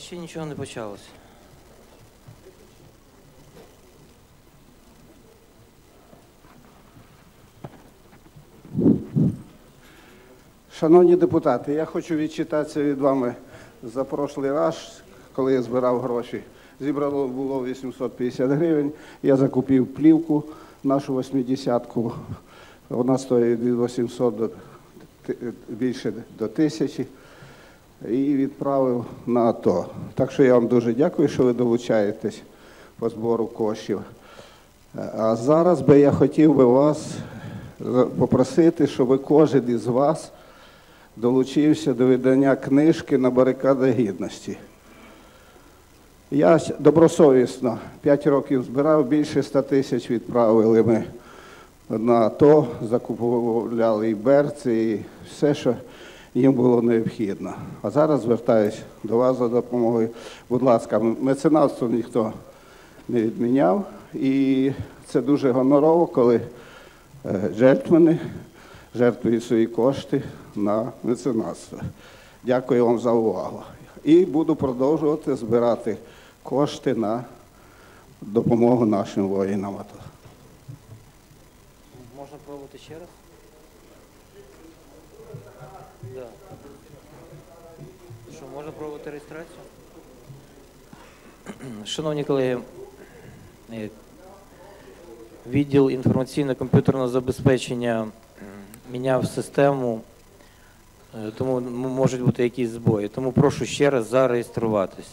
ще нічого не почалося. Шановні депутати, я хочу відчитатися від вами за прошлий раз, коли я збирав гроші. Зібрало було 850 гривень. Я закупив плівку, нашу 80-ку. Вона стоїть від 800 до більше до тисячі. І відправив на АТО. Так що я вам дуже дякую, що ви долучаєтесь по збору коштів. А зараз би я хотів би вас попросити, щоб кожен із вас долучився до видання книжки на барикадах гідності. Я добросовісно 5 років збирав, більше 100 тисяч відправили ми на АТО, закупували і берці, і все, що їм було необхідно. А зараз звертаюся до вас за допомогою. Будь ласка, меценатство ніхто не відміняв. І це дуже гонорово, коли е, жертвини жертвують свої кошти на меценатство. Дякую вам за увагу. І буду продовжувати збирати кошти на допомогу нашим воїнам. Можна пробувати ще раз? Можна пробувати реєстрацію? Шановні колеги, е, відділ інформаційно-комп'ютерного забезпечення міняв систему, е, тому можуть бути якісь збої. Тому прошу ще раз зареєструватись.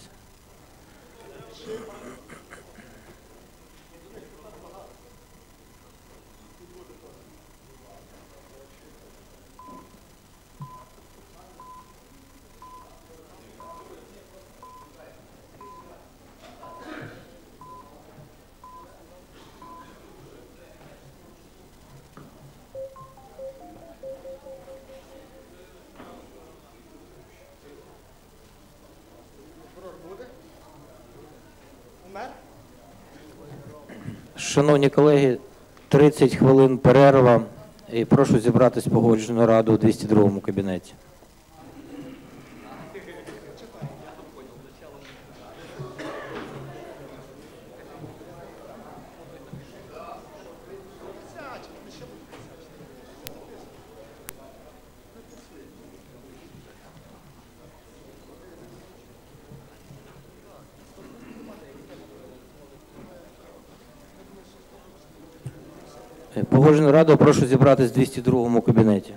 Шановні колеги, 30 хвилин перерва. І прошу зібратись погоджену раду у 202 кабінеті. Погоджену раду прошу зібратись в 202 кабінеті.